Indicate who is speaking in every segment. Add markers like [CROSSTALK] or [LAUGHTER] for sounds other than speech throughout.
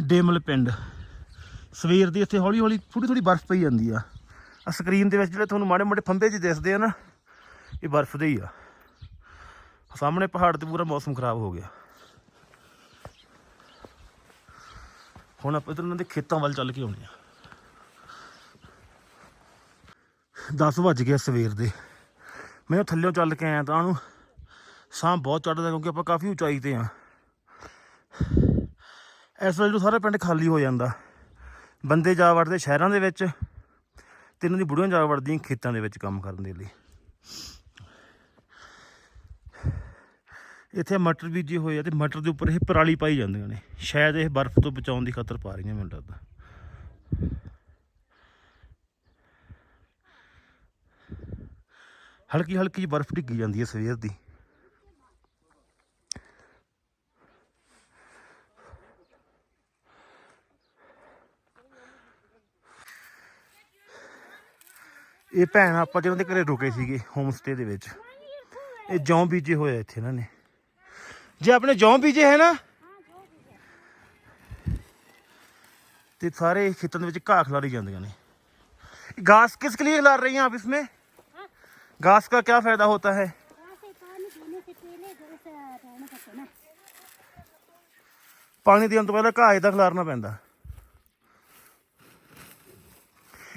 Speaker 1: ਡੇਮਲ ਪਿੰਡ। ਸਵੇਰ ਦੀ ਇੱਥੇ ਹੌਲੀ ਹੌਲੀ ਥੋੜੀ ਥੋੜੀ ਬਰਫ਼ ਪਈ ਜਾਂਦੀ ਆ। ਆ ਸਕਰੀਨ ਦੇ ਵਿੱਚ ਜਿਹੜੇ ਤੁਹਾਨੂੰ ਮਾੜੇ ਮਾੜੇ ਫੰਬੇ ਜਿਹੇ ਦਿਸਦੇ ਆ ਨਾ, ਇਹ ਬਰਫ਼ ਦੇ ਹੀ ਆ। ਸਾਹਮਣੇ ਪਹਾੜ ਤੇ ਪੂਰਾ ਮੌਸਮ ਖਰਾਬ ਹੋ ਗਿਆ। ਹੁਣ ਆਪਾਂ ਇਧਰ ਉਹਨਾਂ ਦੇ ਖੇਤਾਂ ਵੱਲ ਚੱਲ ਕੇ ਆਉਣੇ ਆ। 10 ਵੱਜ ਗਿਆ ਸਵੇਰ ਦੇ। ਮੈਂ ਥੱਲੇੋਂ ਚੱਲ ਕੇ ਆਇਆ ਤਾਂ ਉਹਨੂੰ ਸਾਹ ਬਹੁਤ ਚੜਦਾ ਕਿਉਂਕਿ ਆਪਾਂ ਕਾਫੀ ਉਚਾਈ ਤੇ ਆ। ਇਸ ਵੇਲੇ ਨੂੰ ਸਾਰਾ ਪਿੰਡ ਖਾਲੀ ਹੋ ਜਾਂਦਾ। ਬੰਦੇ ਜਾ ਵੜਦੇ ਸ਼ਹਿਰਾਂ ਦੇ ਵਿੱਚ ਤੇ ਇਹਨਾਂ ਦੀ ਬੁੜੀਆਂ ਜਾ ਵੜਦੀਆਂ ਖੇਤਾਂ ਦੇ ਵਿੱਚ ਕੰਮ ਕਰਨ ਦੇ ਲਈ। ਇੱਥੇ ਮਟਰ ਬੀਜੇ ਹੋਏ ਆ ਤੇ ਮਟਰ ਦੇ ਉੱਪਰ ਇਹ ਪਰਾਲੀ ਪਾਈ ਜਾਂਦੀਆਂ ਨੇ। ਸ਼ਾਇਦ ਇਹ ਬਰਫ਼ ਤੋਂ ਬਚਾਉਣ ਦੀ ਖਾਤਰ ਪਾ ਰਹੀਆਂ ਮੈਨੂੰ ਲੱਗਦਾ। ਹਲਕੀ ਹਲਕੀ ਜਿਹੀ ਬਰਫ਼ ਡਿੱਗੀ ਜਾਂਦੀ ਹੈ ਸਵੇਰ ਦੀ। ਇਹ ਭੈਣ ਆਪਾਂ ਜਿਹਨਾਂ ਦੇ ਘਰੇ ਰੁਕੇ ਸੀਗੇ ਹੋਮ ਸਟੇ ਦੇ ਵਿੱਚ ਇਹ ਜੌਂ ਬੀਜੇ ਹੋਏ ਆ ਇੱਥੇ ਇਹਨਾਂ ਨੇ ਜੇ ਆਪਣੇ ਜੌਂ ਬੀਜੇ ਹੈ ਨਾ ਤੇ ਸਾਰੇ ਖੇਤਾਂ ਦੇ ਵਿੱਚ ਘਾਹ ਖਿਲਾਰੀ ਜਾਂਦੀਆਂ ਨੇ घास किस लिए खिला रही हैं आप इसमें घास का क्या फायदा होता है
Speaker 2: ऐसे पानी पीने से पहले घर से रहना पड़ता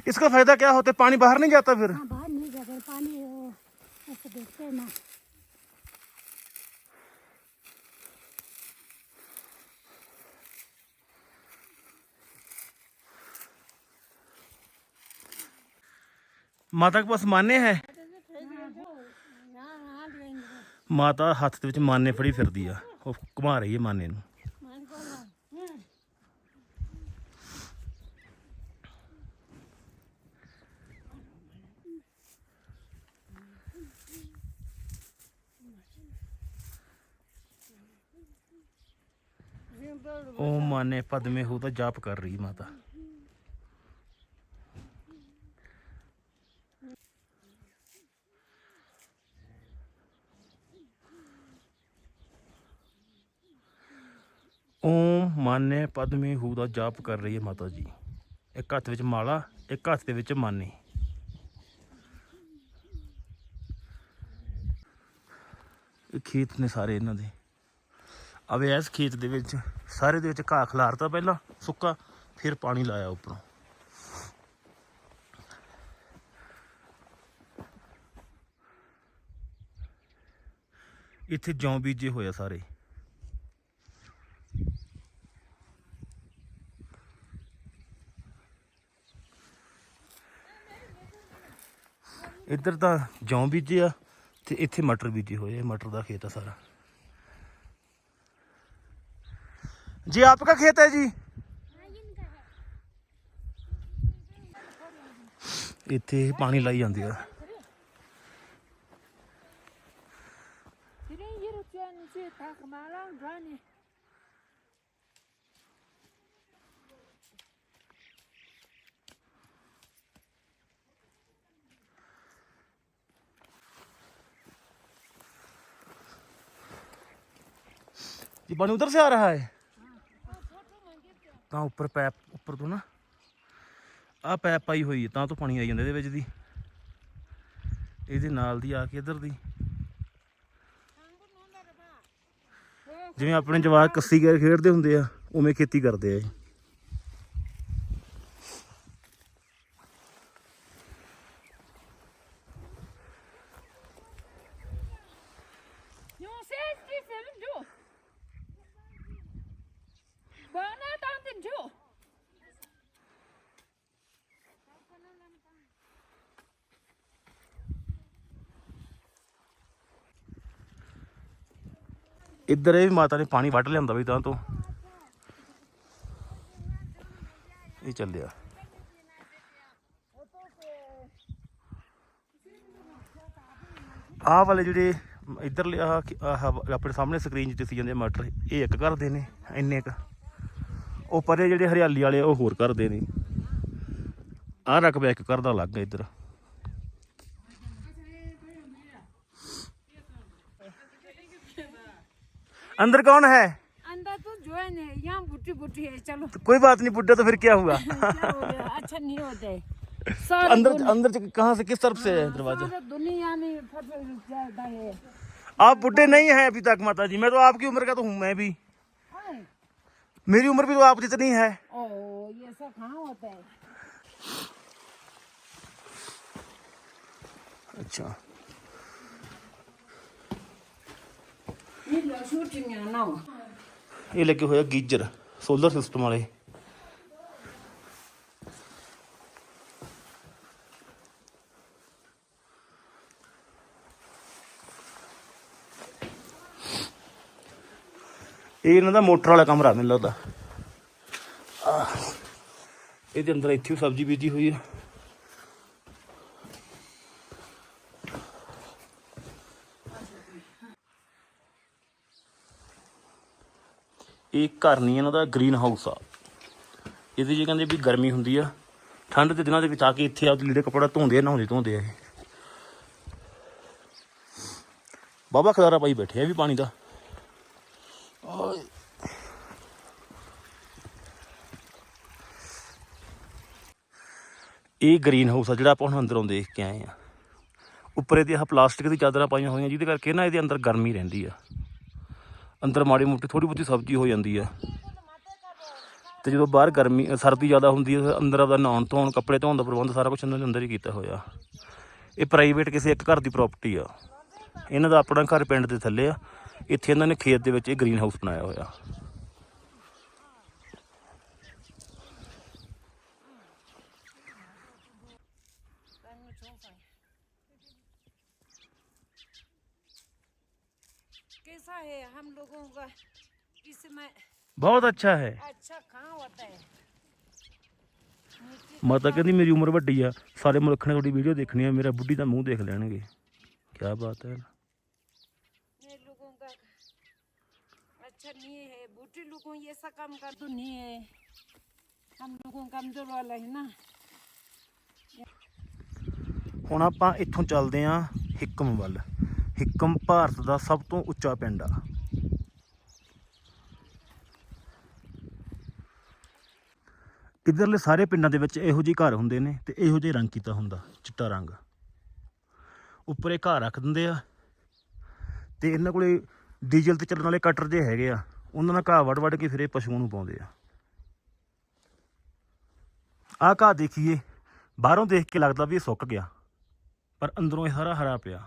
Speaker 1: इसका फायदा क्या होता है पानी बाहर नहीं जाता फिर
Speaker 2: हाँ बाहर नहीं जाता पानी वो, ऐसे देखते हैं ना
Speaker 1: ਮਾਤਾ ਕੇ ਪਾਸ ਮਾਨੇ ਹੈ
Speaker 2: यहाँ यहाँ लेंगे
Speaker 1: ਮਾਤਾ ਹੱਥ ਦੇ ਵਿੱਚ ਮਾਨੇ ਫੜੀ ਫਿਰਦੀ ਆ ਉਹ ਘੁਮਾ ਰਹੀ ਹੈ ਮਾਨੇ ਨੂੰ ਉਹ ਮਾਨੇ ਪਦਮੇ ਹੋ ਤਾਂ ਜਾਪ ਕਰ ਰਹੀ ਮਾਤਾ। ਓਮ ਮਾਨੇ ਪਦਮੇ ਹੂ ਦਾ ਜਾਪ ਕਰ ਰਹੀ ਹੈ ਮਾਤਾ ਜੀ। ਇੱਕ ਹੱਥ ਵਿੱਚ ਮਾਲਾ, ਇੱਕ ਹੱਥ ਦੇ ਵਿੱਚ ਮਾਨੇ। ਇਹ ਖੇਤ ਨੇ ਸਾਰੇ ਇਹਨਾਂ ਦੇ। ਅਵੇ ਇਸ ਖੇਤ ਦੇ ਵਿੱਚ, ਸਾਰੇ ਦੇ ਵਿੱਚ ਘਾਹ ਖਿਲਾਰਤਾ ਪਹਿਲਾਂ, ਸੁੱਕਾ, ਫਿਰ ਪਾਣੀ ਲਾਇਆ ਉੱਪਰੋਂ। ਇੱਥੇ ਜੌਂ ਬੀਜੇ ਹੋਏ ਆ ਸਾਰੇ। ਇੱਧਰ ਤਾਂ ਜੌਂ ਬੀਜੇ ਆ, ਤੇ ਇੱਥੇ ਮਟਰ ਬੀਜੇ ਹੋਏ ਆ, ਮਟਰ ਦਾ ਖੇਤ ਆ ਸਾਰਾ। जी आपका खेत है जी ਇੱਥੇ ਪਾਣੀ ਲਾਈ ਜਾਂਦੀ ਆ
Speaker 3: Tienen yero tiyan si tak malang rani.
Speaker 1: ये पानी उधर से आ रहा है ਤਾਂ ਉੱਪਰ ਪੈਪ ਉੱਪਰ ਤੋਂ ਨਾ ਆ ਪੈਪ ਪਾਈ ਹੋਈ ਹੈ, ਤਾਂ ਤੋਂ ਪਾਣੀ ਆਈ ਜਾਂਦਾ ਇਹਦੇ ਵਿੱਚ ਦੀ। ਇਹਦੇ ਨਾਲ ਦੀ ਆ ਕੇ ਇੱਧਰ ਦੀ। ਜਿਵੇਂ ਆਪਣੇ ਜਵਾਕ ਕੱਸੀ ਕੇ ਖੇਡਦੇ ਹੁੰਦੇ ਆ, ਉਵੇਂ ਖੇਤੀ ਕਰਦੇ ਆ ਇਹ। ਇੱਧਰ ਇਹ ਵੀ ਮਾਤਾ ਨੇ ਪਾਣੀ ਵੱਢ ਲਿਆਂਦਾ ਵੀ ਤਾਂ ਤੋਂ। ਇਹ ਚੱਲਿਆ। ਆਹ ਵਾਲੇ ਜਿਹੜੇ ਇੱਧਰ ਆਹ ਆਪਣੇ ਸਾਹਮਣੇ ਸਕਰੀਨ 'ਚ ਦਿਸੀ ਜਾਂਦੇ ਮਟਰ ਇਹ ਇੱਕ ਘਰ ਦੇ ਨੇ ਇੰਨੇ ਕ ਉਹ ਪਰੇ ਜਿਹੜੇ ਹਰਿਆਲੀ ਵਾਲੇ ਆ, ਉਹ ਹੋਰ ਘਰ ਦੇ ਨੇ। ਆਹ ਰਕਬਾ ਇੱਕ ਘਰ ਦਾ ਅਲੱਗ ਹੈ ਇੱਧਰ। अंदर कौन है?
Speaker 3: Anda tu जो है यहाँ बुटी बुटी है चलो।
Speaker 1: तो कोई बात नहीं बुड्ढा तो फिर क्या हुआ? [LAUGHS]
Speaker 3: क्या हो गया? अच्छा नहीं होता। है [LAUGHS]
Speaker 1: अंदर अंदर कहाँ से किस तरफ़ से है दरवाज़ा?
Speaker 3: दुनिया में ज़्यादा है।
Speaker 1: आप बुढ़े नहीं हैं अभी तक माता जी मैं तो आपकी उम्र का तो हूँ मैं भी।
Speaker 3: हाय।
Speaker 1: मेरी उम्र भी तो आप जितनी है।
Speaker 3: ओ ये सब कहाँ होता है?
Speaker 1: अच्छा। ਇਹ ਲੱਗੇ ਹੋਇਆ ਗੀਜ਼ਰ ਸੋਲਰ ਸਿਸਟਮ ਵਾਲੇ। ਇਹ ਇਹਨਾਂ ਦਾ ਮੋਟਰ ਵਾਲਾ ਕਮਰਾ, ਮੈਨੂੰ ਲੱਗਦਾ। ਇਹਦੇ ਅੰਦਰ ਇੱਥੇ ਸਬਜ਼ੀ ਬੀਜੀ ਹੋਈ ਹੈ ਇਹ ਘਰ ਨਹੀਂ, ਇਹਨਾਂ ਦਾ ਗ੍ਰੀਨ ਹਾਊਸ ਆ। ਇਹਦੇ ਜੀ ਕਹਿੰਦੇ ਵੀ ਗਰਮੀ ਹੁੰਦੀ ਆ। ਠੰਡ ਦੇ ਦਿਨਾਂ ਦੇ ਵਿੱਚ ਆ ਕੇ ਇੱਥੇ ਆਪਦੇ ਲੀੜੇ ਕੱਪੜਾ ਧੋਂਦੇ ਆ, ਨਹਾਉਂਦੇ ਧੋਂਦੇ ਆ ਇਹ। ਬਾਬਾ ਖਲਾਰਾ ਪਾਈ ਬੈਠੇ ਆ ਵੀ ਪਾਣੀ ਦਾ। ਇਹ ਗ੍ਰੀਨ ਹਾਊਸ ਆ ਜਿਹੜਾ ਆਪਾਂ ਹੁਣ ਅੰਦਰੋਂ ਦੇਖ ਕੇ ਆਏ ਆ। ਉੱਪਰ ਇਹਦੇ ਆਹ ਪਲਾਸਟਿਕ ਦੀ ਚਾਦਰਾਂ ਪਾਈਆਂ ਹੋਈਆਂ, ਜਿਹਦੇ ਕਰਕੇ ਨਾ ਇਹਦੇ ਅੰਦਰ ਗਰਮੀ ਰਹਿੰਦੀ ਆ। ਅੰਦਰ ਮਾੜੀ ਮੋਟੀ ਥੋੜੀ ਬਹੁਤੀ ਸਬਜ਼ੀ ਹੋ ਜਾਂਦੀ ਆ ਤੇ ਜਦੋਂ ਬਾਹਰ ਗਰਮੀ, ਸਰਦੀ ਜ਼ਿਆਦਾ ਹੁੰਦੀ ਹੈ, ਅੰਦਰ ਆਪਦਾ ਨਹਾਉਣ ਧੋਣ, ਕੱਪੜੇ ਧੋਣ ਦਾ ਪ੍ਰਬੰਧ ਸਾਰਾ ਕੁਝ ਇਹਨਾਂ ਨੇ ਅੰਦਰ ਹੀ ਕੀਤਾ ਹੋਇਆ। ਇਹ ਪ੍ਰਾਈਵੇਟ ਕਿਸੇ ਇੱਕ ਘਰ ਦੀ ਪ੍ਰਾਪਰਟੀ ਆ। ਇਹਨਾਂ ਦਾ ਆਪਣਾ ਘਰ ਪਿੰਡ ਦੇ ਥੱਲੇ ਆ। ਇੱਥੇ ਇਹਨਾਂ ਨੇ ਖੇਤ ਦੇ ਵਿੱਚ ਇਹ ਗ੍ਰੀਨ ਹਾਊਸ ਬਣਾਇਆ ਹੋਇਆ। ਬਹੁਤ ਅੱਛਾ ਹੈ
Speaker 3: अच्छा कहाँ होता है
Speaker 1: ਮਾਤਾ ਕਹਿੰਦੀ ਮੇਰੀ ਉਮਰ ਵੱਡੀ ਆ ਸਾਰੇ ਮੁਲਕ ਨੇ ਤੁਹਾਡੀ ਵੀਡੀਓ ਦੇਖਣੀ ਆ ਮੇਰਾ ਬੁੱਢੀ ਦਾ ਮੂੰਹ ਦੇਖ ਲੈਣਗੇ ਕੀ ਬਾਤ ਹੈ
Speaker 3: ये लोगों का अच्छा नहीं है बूटी लोगों ये सब काम कर तो नहीं है हम लोगों कमजोर वाला है ना
Speaker 1: ਹੁਣ ਆਪਾਂ ਇੱਥੋਂ ਚੱਲਦੇ ਆਂ ਹਿੱਕਮ ਵੱਲ ਹਿੱਕਮ ਭਾਰਤ ਦਾ ਸਭ ਤੋਂ ਉੱਚਾ ਪਿੰਡ ਆ ਇਧਰਲੇ ਸਾਰੇ ਪਿੰਡਾਂ ਦੇ ਵਿੱਚ ਇਹੋ ਜਿਹੇ ਘਰ ਹੁੰਦੇ ਨੇ ਤੇ ਇਹੋ ਜਿਹੇ ਰੰਗ ਕੀਤਾ ਹੁੰਦਾ, ਚਿੱਟਾ ਰੰਗ। ਉੱਪਰ ਇਹ ਘਰ ਰੱਖ ਦਿੰਦੇ ਆ ਤੇ ਇਹਨਾਂ ਕੋਲੇ ਡੀਜ਼ਲ ਤੇ ਚੱਲਣ ਵਾਲੇ ਕਟਰ ਜੇ ਹੈਗੇ ਆ, ਉਹਨਾਂ ਨਾਲ ਘਾਹ ਵੱਢ ਵੱਢ ਕੇ ਫਿਰ ਇਹ ਪਸ਼ੂਆਂ ਨੂੰ ਪਾਉਂਦੇ ਆ। ਆਹ ਘਾਹ ਦੇਖੀਏ, ਬਾਹਰੋਂ ਦੇਖ ਕੇ ਲੱਗਦਾ ਵੀ ਇਹ ਸੁੱਕ ਗਿਆ, ਪਰ ਅੰਦਰੋਂ ਇਹ ਹਰਾ ਹਰਾ ਪਿਆ।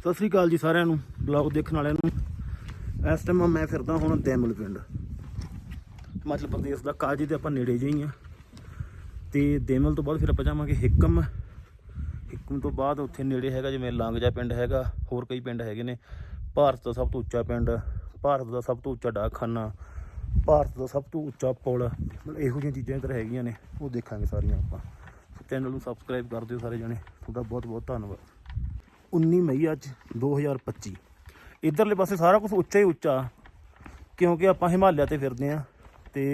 Speaker 1: ਸਤਿ ਸ੍ਰੀ ਅਕਾਲ ਜੀ ਸਾਰਿਆਂ ਨੂੰ, ਬਲੌਗ ਦੇਖਣ ਵਾਲਿਆਂ ਨੂੰ। ਇਸ ਟਾਈਮ ਮੈਂ ਫਿਰਦਾ ਹੁਣ ਦੈਮਲ ਪਿੰਡ। ਹਿਮਾਚਲ ਪ੍ਰਦੇਸ਼ ਦਾ ਕਾਜੀ ਦੇ ਆਪਾਂ ਨੇੜੇ ਜਿਹੇ ਹੀ ਆ ਤੇ ਦੇਮਲ ਤੋਂ ਬਾਅਦ ਫਿਰ ਆਪਾਂ ਜਾਵਾਂਗੇ ਹਿੱਕਮ। ਹਿੱਕਮ ਤੋਂ ਬਾਅਦ ਉੱਥੇ ਨੇੜੇ ਹੈਗਾ ਜਿਵੇਂ ਲਾਂਗਜਾ ਪਿੰਡ ਹੈਗਾ, ਹੋਰ ਕਈ ਪਿੰਡ ਹੈਗੇ ਨੇ। ਭਾਰਤ ਦਾ ਸਭ ਤੋਂ ਉੱਚਾ ਪਿੰਡ, ਭਾਰਤ ਦਾ ਸਭ ਤੋਂ ਉੱਚਾ ਡਾਕਖਾਨਾ, ਭਾਰਤ ਦਾ ਸਭ ਤੋਂ ਉੱਚਾ ਪੁਲ। ਮਤਲਬ ਇਹੋ ਜਿਹੀਆਂ ਚੀਜ਼ਾਂ ਇੱਧਰ ਹੈਗੀਆਂ ਨੇ, ਉਹ ਦੇਖਾਂਗੇ ਸਾਰੀਆਂ ਆਪਾਂ। ਚੈਨਲ ਨੂੰ ਸਬਸਕ੍ਰਾਈਬ ਕਰ ਦਿਓ ਸਾਰੇ ਜਣੇ। ਤੁਹਾਡਾ ਬਹੁਤ ਬਹੁਤ ਧੰਨਵਾਦ। 19 ਮਈ ਅੱਜ 2025 ਇਧਰਲੇ ਪਾਸੇ ਸਾਰਾ ਕੁਝ ਉੱਚਾ ਹੀ ਉੱਚਾ, ਕਿਉਂਕਿ ਆਪਾਂ ਹਿਮਾਲਿਆ ਤੇ ਫਿਰਦੇ ਆ ਤੇ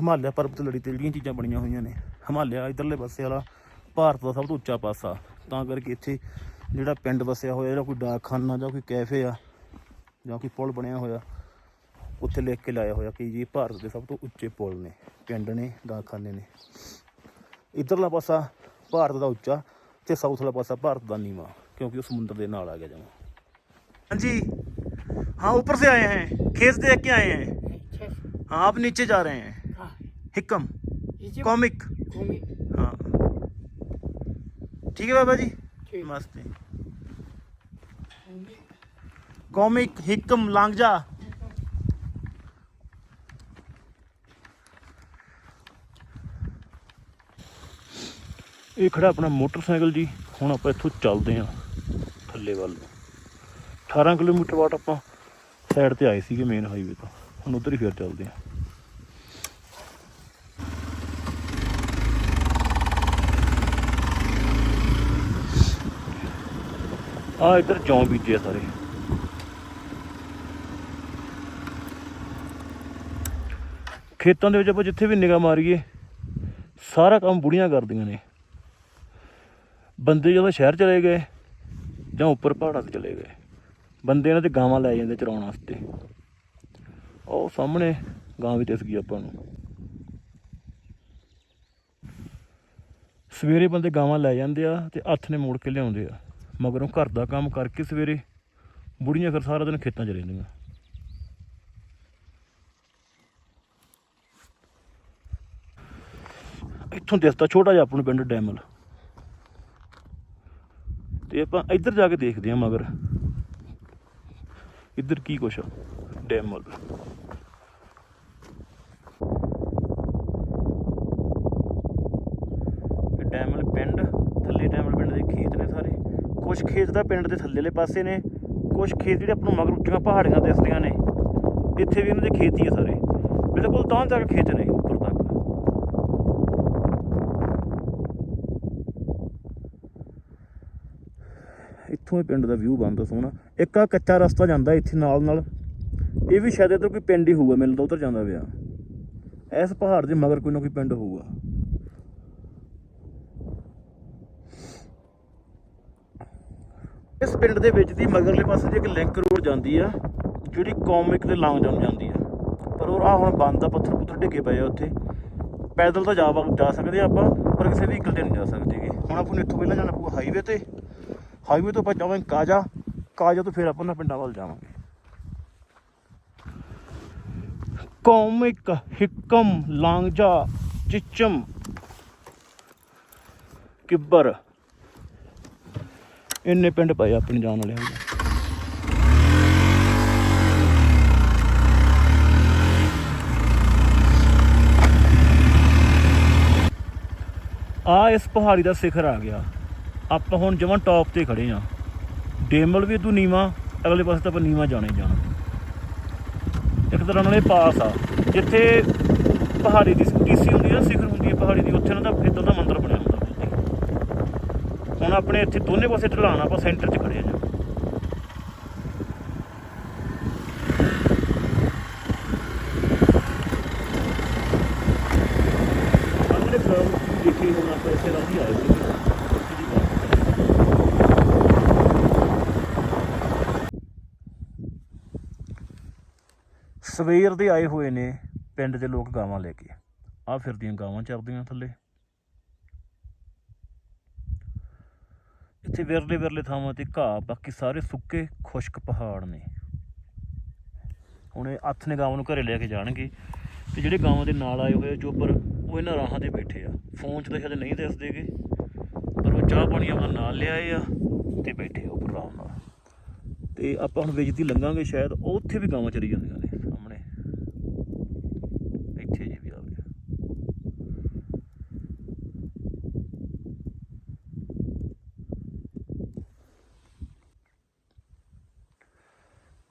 Speaker 1: ਹਿਮਾਲਿਆ ਪਰਬਤ ਲੜੀ ਤੇ ਜਿਹੜੀਆਂ ਚੀਜ਼ਾਂ ਬਣੀਆਂ ਹੋਈਆਂ ਨੇ। ਹਿਮਾਲਿਆ ਇਧਰਲੇ ਪਾਸੇ ਵਾਲਾ ਭਾਰਤ ਦਾ ਸਭ ਤੋਂ ਉੱਚਾ ਪਾਸਾ, ਤਾਂ ਕਰਕੇ ਇੱਥੇ ਜਿਹੜਾ ਪਿੰਡ ਵਸਿਆ ਹੋਇਆ, ਜਿਹੜਾ ਕੋਈ ਡਾਕਖਾਨਾ ਜਾਂ ਕੋਈ ਕੈਫੇ ਆ, ਜਾਂ ਕੋਈ ਪੁਲ ਬਣਿਆ ਹੋਇਆ, ਉੱਥੇ ਲਿਖ ਕੇ ਲਾਇਆ ਹੋਇਆ ਕਿ ਜੀ ਭਾਰਤ ਦੇ ਸਭ ਤੋਂ ਉੱਚੇ ਪੁਲ ਨੇ, ਪਿੰਡ ਨੇ, ਡਾਕਖਾਨੇ ਨੇ। ਇਧਰਲਾ ਪਾਸਾ ਭਾਰਤ ਦਾ ਉੱਚਾ ਤੇ ਸਾਊਥ ਵਾਲਾ ਪਾਸਾ ਭਾਰਤ ਦਾ ਨੀਵਾ। क्योंकि वो समुद्र के नाल आ गया जमा हाँ जी हाँ ऊपर से आए हैं खेत देख के आए हैं हाँ आप नीचे जा रहे हैं हिकम कॉमिक हाँ ठीक है बाबा जी नमस्ते कॉमिक हिकम लांगजा ਇਹ ਖੜਾ ਆਪਣਾ ਮੋਟਰਸਾਈਕਲ ਜੀ ਹੁਣ ਆਪਾਂ ਇੱਥੋਂ ਚੱਲਦੇ ਆਂ ਥੱਲੇ ਵੱਲ ਨੂੰ। 18 ਕਿਲੋਮੀਟਰ ਵਾਟ ਆਪਾਂ ਸਾਈਡ ਤੇ ਆਏ ਸੀਗੇ ਮੇਨ ਹਾਈਵੇ ਤੋਂ। ਹੁਣ ਉਧਰ ਹੀ ਫੇਰ ਚੱਲਦੇ ਆਂ ਆ ਇੱਧਰ ਜੌਂ ਬੀਜੇ ਆ ਸਾਰੇ। ਖੇਤਾਂ ਦੇ ਵਿੱਚ ਆਪਾਂ ਜਿੱਥੇ ਵੀ ਨਿਗਾਹ ਮਾਰੀਏ, ਸਾਰਾ ਕੰਮ ਬੁੜੀਆਂ ਕਰਦੀਆਂ ਨੇ। ਬੰਦੇ ਜਦੋਂ ਸ਼ਹਿਰ ਚਲੇ ਗਏ ਜਾਂ ਉੱਪਰ ਪਹਾੜਾਂ ਤੇ ਚਲੇ ਗਏ। ਬੰਦੇ ਇਹਨਾਂ ਤੇ ਗਾਵਾਂ ਲੈ ਜਾਂਦੇ ਚਰਾਉਣ ਵਾਸਤੇ। ਉਹ ਸਾਹਮਣੇ ਗਾਂ ਵੀ ਦਿਸ ਗਈ ਆਪਾਂ ਨੂੰ। ਸਵੇਰੇ ਬੰਦੇ ਗਾਵਾਂ ਲੈ ਜਾਂਦੇ ਆ ਤੇ ਹੱਥ ਨੇ ਮੋੜ ਕੇ ਲਿਆਉਂਦੇ ਆ। ਮਗਰੋਂ ਘਰ ਦਾ ਕੰਮ ਕਰਕੇ ਸਵੇਰੇ ਬੁੜੀਆਂ ਫਿਰ ਸਾਰਾ ਦਿਨ ਖੇਤਾਂ 'ਚ ਰਹਿੰਦੀਆਂ। ਇੱਥੋਂ ਦਿਸਦਾ ਛੋਟਾ ਜਿਹਾ ਆਪਾਂ ਨੂੰ ਪਿੰਡ ਡੈਮਲ। ਤੇ ਆਪਾਂ ਇੱਧਰ ਜਾ ਕੇ ਦੇਖਦੇ ਹਾਂ ਮਗਰ। ਇੱਧਰ ਕੀ ਕੁਛ ਆ? ਡੈਮਲ ਡੈਮਲ ਪਿੰਡ, ਥੱਲੇ ਡੈਮਲ ਪਿੰਡ ਦੇ ਖੇਤ ਨੇ ਸਾਰੇ। ਕੁਝ ਖੇਤ ਤਾਂ ਪਿੰਡ ਦੇ ਥੱਲੇਲੇ ਪਾਸੇ ਨੇ। ਕੁਝ ਖੇਤ ਜਿਹੜੇ ਆਪਾਂ ਨੂੰ ਮਗਰ ਉੱਚੀਆਂ ਪਹਾੜੀਆਂ ਦਿਸਦੀਆਂ ਨੇ। ਇੱਥੇ ਵੀ ਇਹਨਾਂ ਦੇ ਖੇਤ ਹੀ ਆ ਸਾਰੇ। ਬਿਲਕੁਲ ਤਾਂ ਤੱਕ ਖੇਤ ਨੇ ਉੱਪਰ ਤੱਕ ਇੱਥੋਂ ਇਹ ਪਿੰਡ ਦਾ ਵਿਊ ਬਣਦਾ ਸੋਹਣਾ। ਇੱਕ ਆ ਕੱਚਾ ਰਸਤਾ ਜਾਂਦਾ ਇੱਥੇ ਨਾਲ ਨਾਲ। ਇਹ ਵੀ ਸ਼ਾਇਦ ਇੱਧਰ ਕੋਈ ਪਿੰਡ ਹੀ ਹੋਊਗਾ, ਮੈਨੂੰ ਤਾਂ ਉਧਰ ਜਾਂਦਾ ਪਿਆ। ਇਸ ਪਹਾੜ ਦੇ ਮਗਰ ਕੋਈ ਨਾ ਕੋਈ ਪਿੰਡ ਹੋਊਗਾ। ਇਸ ਪਿੰਡ ਦੇ ਵਿੱਚ ਦੀ ਮਗਰਲੇ ਪਾਸੇ ਦੀ ਇੱਕ ਲਿੰਕ ਰੋਡ ਜਾਂਦੀ ਆ, ਜਿਹੜੀ ਕੌਮਿਕ ਦੇ ਲੰਘ ਜਾਣ ਜਾਂਦੀ ਆ। ਪਰ ਉਹ ਆ ਹੁਣ ਬੰਦ ਆ, ਪੱਥਰ ਪੁੱਥਰ ਡਿੱਗੇ ਪਏ ਆ ਉੱਥੇ। ਪੈਦਲ ਤਾਂ ਜਾ ਜਾ ਸਕਦੇ ਆ ਆਪਾਂ, ਪਰ ਕਿਸੇ ਵਹੀਕਲ ਤੇ ਨਹੀਂ ਜਾ ਸਕਦੇਗੇ ਹੁਣ ਆਪਾਂ ਨੂੰ ਇੱਥੋਂ ਪਹਿਲਾਂ ਜਾਣਾ ਪਊਗਾ ਹਾਈਵੇ ਤੇ। ਹਾਈਵੇ ਤੋਂ ਆਪਾਂ ਜਾਵਾਂਗੇ ਕਾਜਾ ਕਾਜਾ ਤੋਂ ਫਿਰ ਆਪਾਂ ਨਾ ਪਿੰਡਾਂ ਵੱਲ ਜਾਵਾਂਗੇ। ਕੌਮਿਕ ਹਿਕਮ ਲਾਂਗਜਾ ਚਿਚਮ, ਕਿੱਬਰ। ਇੰਨੇ ਪਿੰਡ ਪਏ ਆ ਆਪਣੇ ਜਾਣ ਵਾਲਿਆਂ ਦੇ ਆ ਇਸ ਪਹਾੜੀ ਦਾ ਸਿਖਰ ਆ ਗਿਆ। ਆਪਾਂ ਹੁਣ ਜਮਾਂ ਟੌਪ ਤੇ ਖੜੇ ਆ। ਡੇਮਲ ਵੀ ਤੂੰ ਨੀਵਾ, ਅਗਲੇ ਪਾਸੇ ਤਾਂ ਆਪਾਂ ਨੀਵਾ ਜਾਣੇ ਜਾਣਾ। ਇੱਕ ਤਰ੍ਹਾਂ ਨਾਲ ਇਹ ਪਾਸ ਆ। ਜਿੱਥੇ ਪਹਾੜੀ ਦੀ ਟੀਸੀ ਹੁੰਦੀ ਆ, ਸਿਖਰ ਹੁੰਦੀ ਹੈ ਪਹਾੜੀ ਦੀ, ਉੱਥੇ ਨਾ ਤਾਂ ਇਦਾਂ ਦਾ ਮੰਦਿਰ ਬਣਿਆ ਹੁੰਦਾ। ਹੁਣ ਆਪਣੇ ਇੱਥੇ ਦੋਨੇ ਪਾਸੇ ਢਲਾਣ ਆਪਾਂ ਸੈਂਟਰ 'ਚ ਖੜੇ ਆ ਜੀ ਆਪਣੇ ਗਰਾਊਂਡ ਦੇਖੀ ਹੁਣ ਆਪਾਂ ਇੱਥੇ ਰਾਤੀ ਆਏ ਸੀ ਸਵੇਰ ਦੇ ਆਏ ਹੋਏ ਨੇ ਪਿੰਡ ਦੇ ਲੋਕ ਗਾਵਾਂ ਲੈ ਕੇ। ਆ ਫਿਰਦੀਆਂ ਗਾਵਾਂ ਚਰਦੀਆਂ ਥੱਲੇ। ਇੱਥੇ ਵਿਰਲੇ ਵਿਰਲੇ ਥਾਵਾਂ ਤੇ ਘਾਹ, ਬਾਕੀ ਸਾਰੇ ਸੁੱਕੇ, ਖੁਸ਼ਕ ਪਹਾੜ ਨੇ। ਹੁਣ ਇਹ ਹੱਥ ਨੇ ਗਾਵਾਂ ਨੂੰ ਘਰੇ ਲੈ ਕੇ ਜਾਣਗੇ ਤੇ ਜਿਹੜੇ ਗਾਵਾਂ ਦੇ ਨਾਲ ਆਏ ਹੋਏ ਆ ਚੋਬਰ ਉਹ ਇਹਨਾਂ ਰਾਹਾਂ ਤੇ ਬੈਠੇ ਆ। ਫੋਨ 'ਚ ਤਾਂ ਸ਼ਾਇਦ ਨਹੀਂ ਦਿਸਦੇਗੇ, ਪਰ ਉਹ ਚਾਹ ਪਾਣੀ ਆਪਣਾ ਨਾਲ ਲਿਆਏ ਆ ਤੇ ਬੈਠੇ ਆ ਉੱਪਰ ਆਰਾਮ ਨਾਲ। ਤੇ ਆਪਾਂ ਹੁਣ ਵੇਜਦੀ ਲੰਘਾਂਗੇ ਸ਼ਾਇਦ ਉਹ ਉੱਥੇ ਵੀ ਗਾਵਾਂ ਚਰੀ ਜਾਂਦੀਆਂ ਨੇ ਸਾਹਮਣੇ ਇੱਥੇ ਜੀ ਵੀ ਆ ਗਿਆ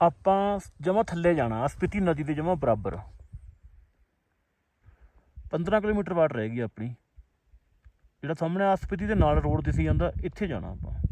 Speaker 1: ਆਪਾਂ ਜਮਾ ਥੱਲੇ ਜਾਣਾ ਸਪੀਤੀ ਨਦੀ ਦੇ ਜਮਾ ਬਰਾਬਰ। 15 ਕਿਲੋਮੀਟਰ ਵਾਟ ਰਹਿ ਗਈ ਆਪਣੀ। ਜਿਹੜਾ ਸਾਹਮਣੇ ਆ ਦੇ ਨਾਲ ਰੋਡ ਦਿਸੀ ਜਾਂਦਾ, ਇੱਥੇ ਜਾਣਾ ਆਪਾਂ।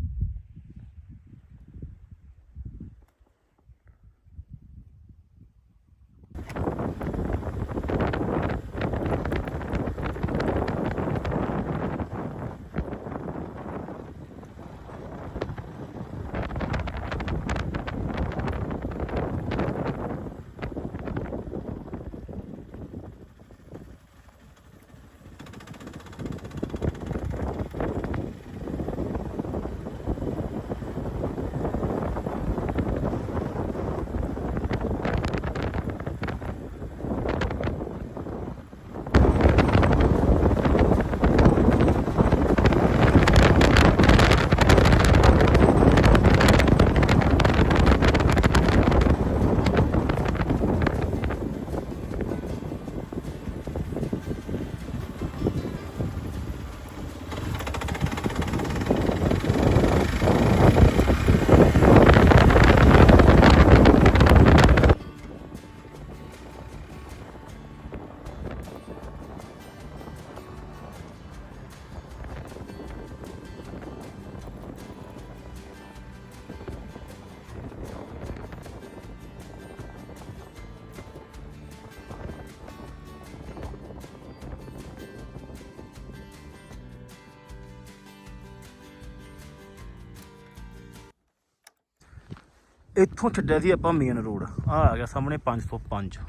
Speaker 1: ਇੱਥੋਂ ਛੱਡਿਆ ਸੀ ਆਪਾਂ ਮੇਨ ਰੋਡ ਆ ਆ ਗਿਆ ਸਾਹਮਣੇ 505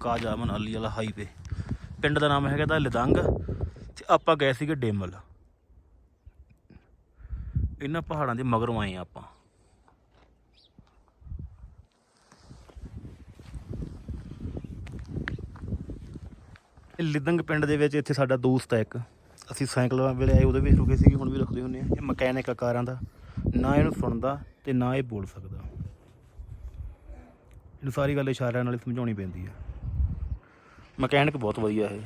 Speaker 1: ਕਾਜਾ ਮਨਾਲੀ ਵਾਲਾ ਹਾਈਵੇ ਪਿੰਡ ਦਾ ਨਾਮ ਹੈਗਾ ਦਾ ਲਦੰਗ ਤੇ ਆਪਾਂ ਗਏ ਸੀਗੇ ਡੇਮਲ। ਇਹਨਾਂ ਪਹਾੜਾਂ ਦੇ ਮਗਰੋਂ ਆਏ ਆ ਆਪਾਂ। ਲਿਦੰਗ ਪਿੰਡ ਦੇ ਵਿੱਚ ਇੱਥੇ ਸਾਡਾ ਦੋਸਤ ਹੈ ਇੱਕ। ਅਸੀਂ ਸਾਈਕਲ ਵੇਲੇ ਆਏ, ਉਹਦੇ ਵੀ ਰੁਕੇ ਸੀਗੇ, ਹੁਣ ਵੀ ਰੁਕਦੇ ਹੁੰਦੇ ਆ ਇਹ ਮਕੈਨਿਕ ਆ ਕਾਰਾਂ ਦਾ। ਨਾ ਇਹਨੂੰ ਸੁਣਦਾ ਤੇ ਨਾ ਇਹ ਬੋਲ ਸਕਦਾ। ਇਹਨੂੰ ਸਾਰੀ ਗੱਲ ਇਸ਼ਾਰਿਆਂ ਨਾਲ ਹੀ ਸਮਝਾਉਣੀ ਪੈਂਦੀ ਹੈ ਮਕੈਨਿਕ ਬਹੁਤ ਵਧੀਆ ਹੈ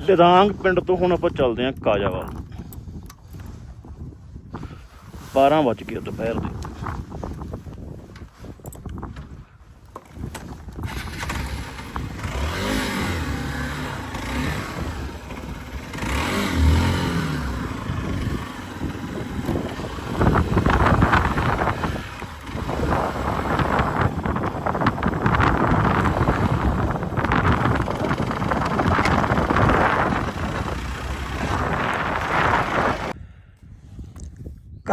Speaker 1: ਲਦਾਂਗ ਪਿੰਡ ਤੋਂ ਹੁਣ ਆਪਾਂ ਚੱਲਦੇ ਆਂ ਕਾਜਾਵਾਲ। 12 ਵੱਜ ਗਏ ਦੁਪਹਿਰ ਦੇ।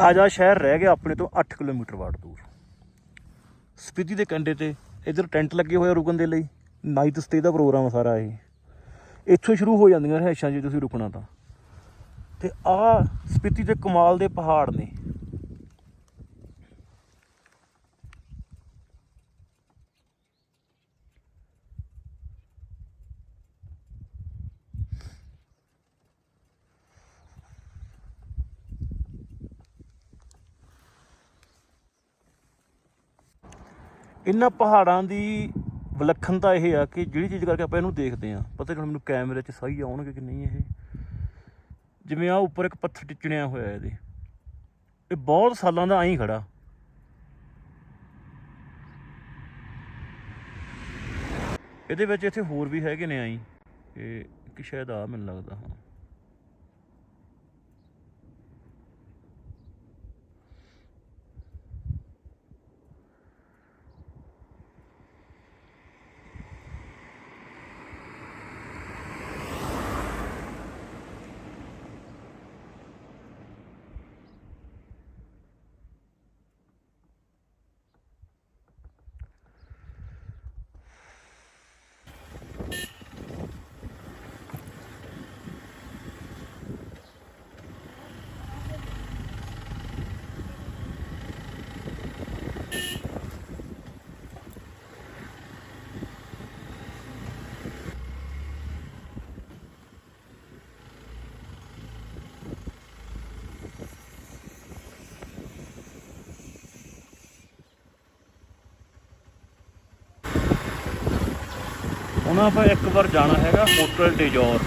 Speaker 1: ਕਾਜਾ ਸ਼ਹਿਰ ਰਹਿ ਗਿਆ ਆਪਣੇ ਤੋਂ 8 ਕਿਲੋਮੀਟਰ ਵਾਟ ਦੂਰ। ਸਪੀਤੀ ਦੇ ਕੰਢੇ ਤੇ ਇਧਰ ਟੈਂਟ ਲੱਗੇ ਹੋਏ ਆ ਰੁਕਣ ਦੇ ਲਈ, ਨਾਈਟ ਸਟੇ ਦਾ ਪ੍ਰੋਗਰਾਮ ਆ ਸਾਰਾ ਇਹ। ਇੱਥੋਂ ਸ਼ੁਰੂ ਹੋ ਜਾਂਦੀਆਂ ਰਹਿਸ਼ਾਂ ਜੇ ਤੁਸੀਂ ਰੁਕਣਾ ਤਾਂ। ਤੇ ਆ ਸਪੀਤੀ ਦੇ ਕਮਾਲ ਦੇ ਪਹਾੜ ਨੇ। ਇਹਨਾਂ ਪਹਾੜਾਂ ਦੀ ਵਿਲੱਖਣਤਾ ਇਹ ਆ ਕਿ ਜਿਹੜੀ ਚੀਜ਼ ਕਰਕੇ ਆਪਾਂ ਇਹਨੂੰ ਦੇਖਦੇ ਆ ਪਤਾ ਕਿ ਮੈਨੂੰ ਕੈਮਰੇ 'ਚ ਸਹੀ ਆਉਣਗੇ ਕਿ ਨਹੀਂ ਇਹ। ਜਿਵੇਂ ਆ ਉੱਪਰ ਇੱਕ ਪੱਥਰ ਟਿਚਣਿਆ ਹੋਇਆ ਇਹਦੇ। ਇਹ ਬਹੁਤ ਸਾਲਾਂ ਦਾ ਆਈ ਖੜਾ। ਇਹਦੇ ਵਿੱਚ ਇੱਥੇ ਹੋਰ ਵੀ ਹੈਗੇ ਨੇ ਆਈ ਇਹ ਕਿ ਸ਼ਾਇਦ ਆ ਮੈਨੂੰ ਲੱਗਦਾ, ਹਾਂ। ਹੁਣ ਆਪਾਂ ਇੱਕ ਵਾਰ ਜਾਣਾ ਹੈਗਾ ਹੋਟਲ ਡਿਜੋਰ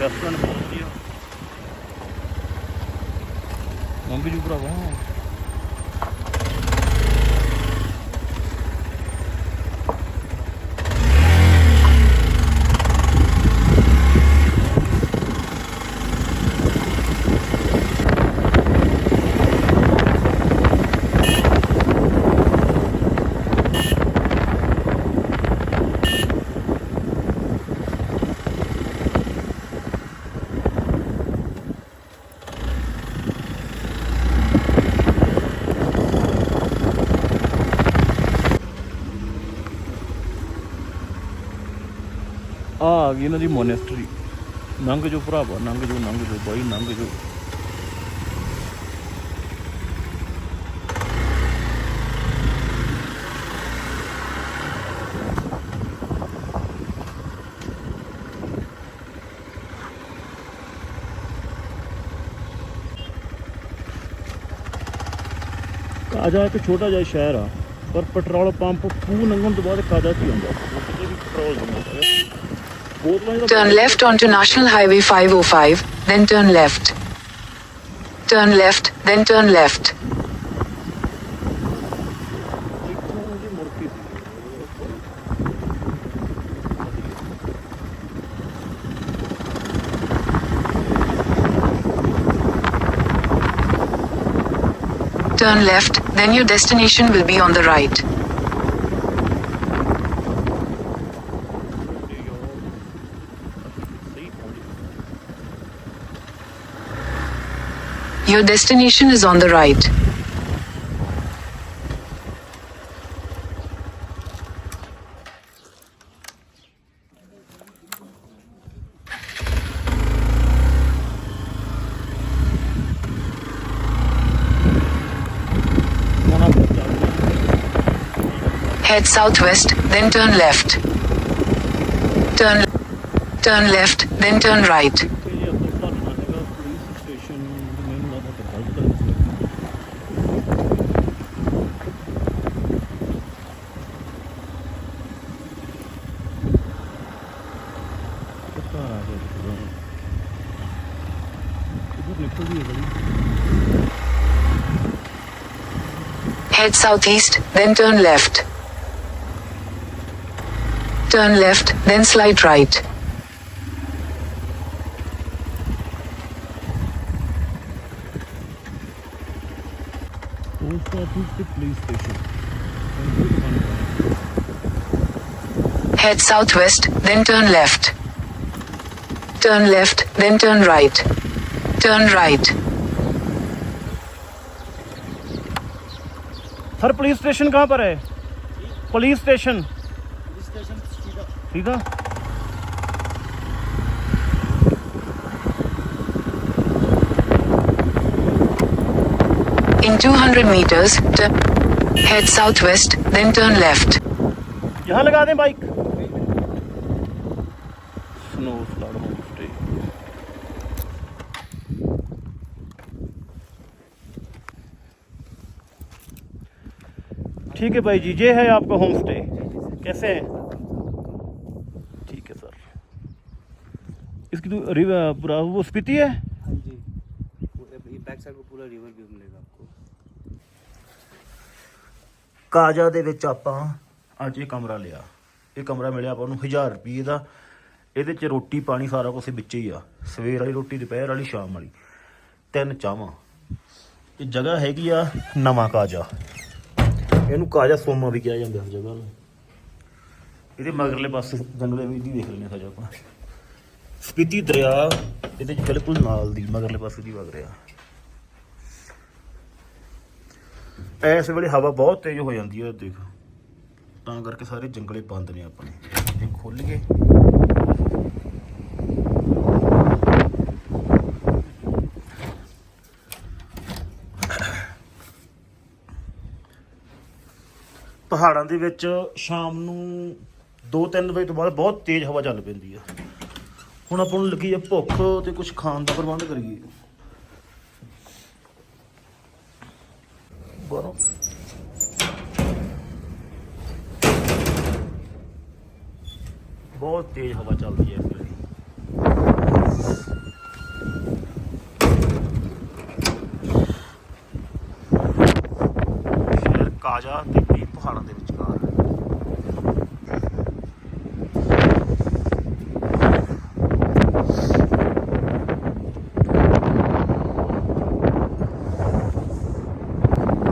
Speaker 1: ਰੈਸਟੋਰੈਂਟ ਬਹੁਤ ਵਧੀਆ ਮੰਮੀ ਜੀ ਭਰਾਵਾ। ਆ ਗਈ ਇਹਨਾਂ ਦੀ ਮੋਨੈਸਟਰੀ ਨੰਗ ਜੋ ਭਰਾਵਾ, ਨੰਗ ਜੋ ਨੰਗ ਜੋ ਬਾਈ, ਨੰਗ ਜੋ। ਕਾਜਾ ਇੱਕ ਛੋਟਾ ਜਿਹਾ ਸ਼ਹਿਰ ਆ, ਪਰ ਪੈਟਰੋਲ ਪੰਪ ਪੂ ਲੰਘਣ ਤੋਂ ਬਾਅਦ ਕਾਜਾ ਕੀ ਹੀ ਆਉਂਦਾ ਵੀ petrol
Speaker 4: Turn left onto National Highway 505, then turn left. Turn left, then turn left. Turn left, then your destination will be on the right. Your destination is on the right. Head southwest, then turn left. Turn turn left, then turn right. Head southeast, then turn left. Turn left, then slide right. Head southwest, then turn left. Turn left, then turn right. Turn right.
Speaker 1: Sir police station कहाँ पर है police station सीधा
Speaker 4: In 200 meters. Head southwest, then turn left.
Speaker 1: यहाँ लगा दें bike ठीक है भाई जी ये है आपका होम स्टे कैसे है ठीक है सर इसकी तो रिवर पूरा वो स्पीति है
Speaker 5: हाँ जी ये बैक साइड को पूरा रिवर व्यू मिलेगा आपको
Speaker 1: ਕਾਜਾ ਦੇ ਵਿੱਚ ਆਪਾਂ ਅੱਜ ਇਹ ਕਮਰਾ ਲਿਆ ਇਹ ਕਮਰਾ ਮਿਲਿਆ ਆਪਾਂ ਨੂੰ 1000 ਰੁਪਏ ਦਾ ਇਹਦੇ ਚ ਰੋਟੀ ਪਾਣੀ ਸਾਰਾ ਕੁਝ ਵਿੱਚ ਹੀ ਆ ਸਵੇਰ ਵਾਲੀ ਰੋਟੀ ਦੁਪਹਿਰ ਵਾਲੀ ਸ਼ਾਮ ਵਾਲੀ ਤਿੰਨ ਚਾਹਾਂ ਇਹ ਜਗ੍ਹਾ ਹੈਗੀ ਆ ਨਵਾਂ ਕਾਜਾ ਇਹਨੂੰ ਕਾਜਾ ਸੋਮਾ ਵੀ ਕਿਹਾ ਜਾਂਦਾ ਇਸ ਜਗ੍ਹਾ ਨੂੰ। ਇਹਦੇ ਮਗਰਲੇ ਪਾਸੇ ਜੰਗਲੇ ਵੀ ਦੀ ਦੇਖ ਲੈਣੇ ਸਜਾ ਆਪਾਂ। ਸਪੀਤੀ ਦਰਿਆ ਇਹਦੇ ਚ ਬਿਲਕੁਲ ਨਾਲ ਦੀ ਮਗਰਲੇ ਪਾਸੇ ਦੀ ਵਗ ਰਿਹਾ। ਇਸ ਵੇਲੇ ਹਵਾ ਬਹੁਤ ਤੇਜ਼ ਹੋ ਜਾਂਦੀ ਹੈ ਦੇਖ। ਤਾਂ ਕਰਕੇ ਸਾਰੇ ਜੰਗਲੇ ਬੰਦ ਨੇ ਆਪਣੇ। ਇਹ ਖੁੱਲ ਗਏ। ਪਹਾੜਾਂ ਦੇ ਵਿੱਚ ਸ਼ਾਮ ਨੂੰ 2-3 ਵਜੇ ਤੋਂ ਬਾਅਦ ਬਹੁਤ ਤੇਜ਼ ਹਵਾ ਚੱਲ ਪੈਂਦੀ ਆ। ਹੁਣ ਆਪਾਂ ਨੂੰ ਲੱਗੀ ਆ ਭੁੱਖ ਤੇ ਕੁਝ ਖਾਣ ਦਾ ਪ੍ਰਬੰਧ ਕਰੀਏ। ਬਾਹਰੋਂ। ਬਹੁਤ ਤੇਜ਼ ਹਵਾ ਚੱਲਦੀ ਹੈ ਇਸ ਵੇਲੇ। ਸ਼ਹਿਰ ਕਾਜਾ ਤੇ ਪਹਾੜਾਂ ਦੇ ਵਿਚਕਾਰ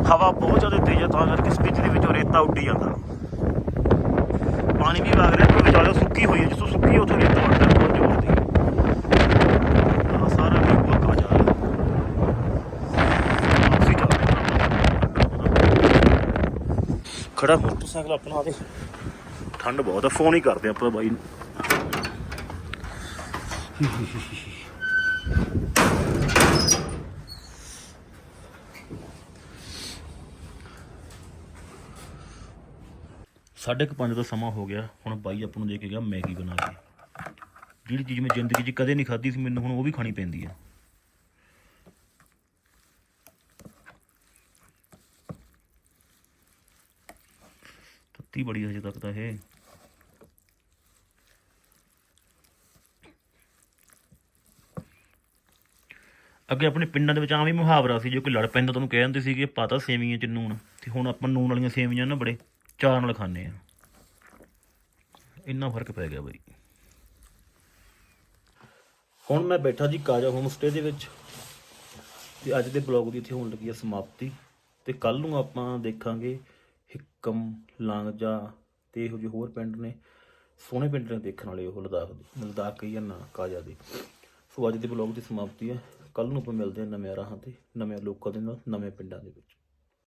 Speaker 1: ਹਵਾ ਬਹੁਤ ਜ਼ਿਆਦਾ ਤੇਜ਼ ਹੈ ਤਾਂ ਕਰਕੇ ਸਪੀਤੀ ਦੇ ਵਿੱਚੋਂ ਰੇਤਾ ਉੱਡੀ ਜਾਂਦਾ। ਪਾਣੀ ਵੀ ਵਗ ਰਿਹਾ, ਪਰ ਵਿਚਾਲੇ ਸੁੱਕੀ ਹੋਈ ਹੈ ਜਿੱਥੋਂ ਸੁੱਕੀ ਉੱਥੋਂ ਰੇਤਾ ਉੱਡਦਾ, ਬਹੁਤ ਜ਼ੋਰ ਦੀ ਆਹ ਸਾਰਾ ਵੀ ਪੱਕਾ ਜਾ ਰਿਹਾ ਵਾਪਸੀ ਜਾ ਰਿਹਾ। ਖੜਾ ਮੋਟਰਸਾਈਕਲ ਆਪਣਾ ਤੇ ਠੰਡ ਬਹੁਤ ਹੈ ਫੋਨ ਹੀ ਕਰਦੇ ਆਪਾਂ ਬਾਈ ਨੂੰ। ਸਾਢੇ ਕੁ ਪੰਜ ਦਾ ਸਮਾਂ ਹੋ ਗਿਆ ਹੁਣ ਬਾਈ ਆਪਾਂ ਨੂੰ ਦੇ ਕੇ ਗਿਆ ਮੈਗੀ ਬਣਾ ਕੇ। ਜਿਹੜੀ ਚੀਜ਼ ਮੈਂ ਜ਼ਿੰਦਗੀ 'ਚ ਕਦੇ ਨਹੀਂ ਖਾਧੀ ਸੀ ਮੈਨੂੰ ਹੁਣ ਉਹ ਵੀ ਖਾਣੀ ਪੈਂਦੀ ਆ। ਤੱਤੀ ਬੜੀ ਹਜੇ ਤੱਕ ਤਾਂ ਇਹ। ਅੱਗੇ ਆਪਣੇ ਪਿੰਡਾਂ ਦੇ ਵਿੱਚ ਆਮ ਹੀ ਮੁਹਾਵਰਾ ਸੀ, ਜੋ ਕੋਈ ਲੜ ਪੈਂਦਾ ਤੁਹਾਨੂੰ ਕਹਿ ਦਿੰਦੇ ਸੀ ਕਿ ਪਾਤਾ ਸੇਵੀਆਂ ਚ ਨੂਣ। ਤੇ ਹੁਣ ਆਪਾਂ ਨੂਣ ਵਾਲੀਆਂ ਸੇਵੀਆਂ ਨਾ ਬੜੇ ਚਾਅ ਨਾਲ ਖਾਂਦੇ ਆ ਇੰਨਾ ਫ਼ਰਕ ਪੈ ਗਿਆ ਬਈ। ਹੁਣ ਮੈਂ ਬੈਠਾ ਜੀ ਕਾਜਾ ਹੋਮ ਸਟੇ ਦੇ ਵਿੱਚ। ਤੇ ਅੱਜ ਦੇ ਬਲੌਗ ਦੀ ਇੱਥੇ ਹੋਣ ਲੱਗੀ ਆ ਸਮਾਪਤੀ। ਤੇ ਕੱਲ ਨੂੰ ਆਪਾਂ ਦੇਖਾਂਗੇ ਹਿੱਕਮ ਲਾਂਗਜਾ ਤੇ ਇਹੋ ਜਿਹੇ ਹੋਰ ਪਿੰਡ ਨੇ। ਸੋਹਣੇ ਪਿੰਡ ਨੇ ਦੇਖਣ ਵਾਲੇ ਉਹ ਲਦਾਖ ਦੇ, ਲਦਾਖ ਕਹੀ ਨਾ, ਕਾਜਾ ਦੇ। ਸੋ ਅੱਜ ਦੇ ਬਲੌਗ ਦੀ ਸਮਾਪਤੀ ਹੈ। ਕੱਲ ਨੂੰ ਆਪਾਂ ਮਿਲਦੇ ਹਾਂ ਨਵੇਂ ਰਾਹਾਂ ਤੇ ਨਵੇਂ ਲੋਕਾਂ ਦੇ ਨਾਲ, ਨਵੇਂ ਪਿੰਡਾਂ ਦੇ ਵਿੱਚ।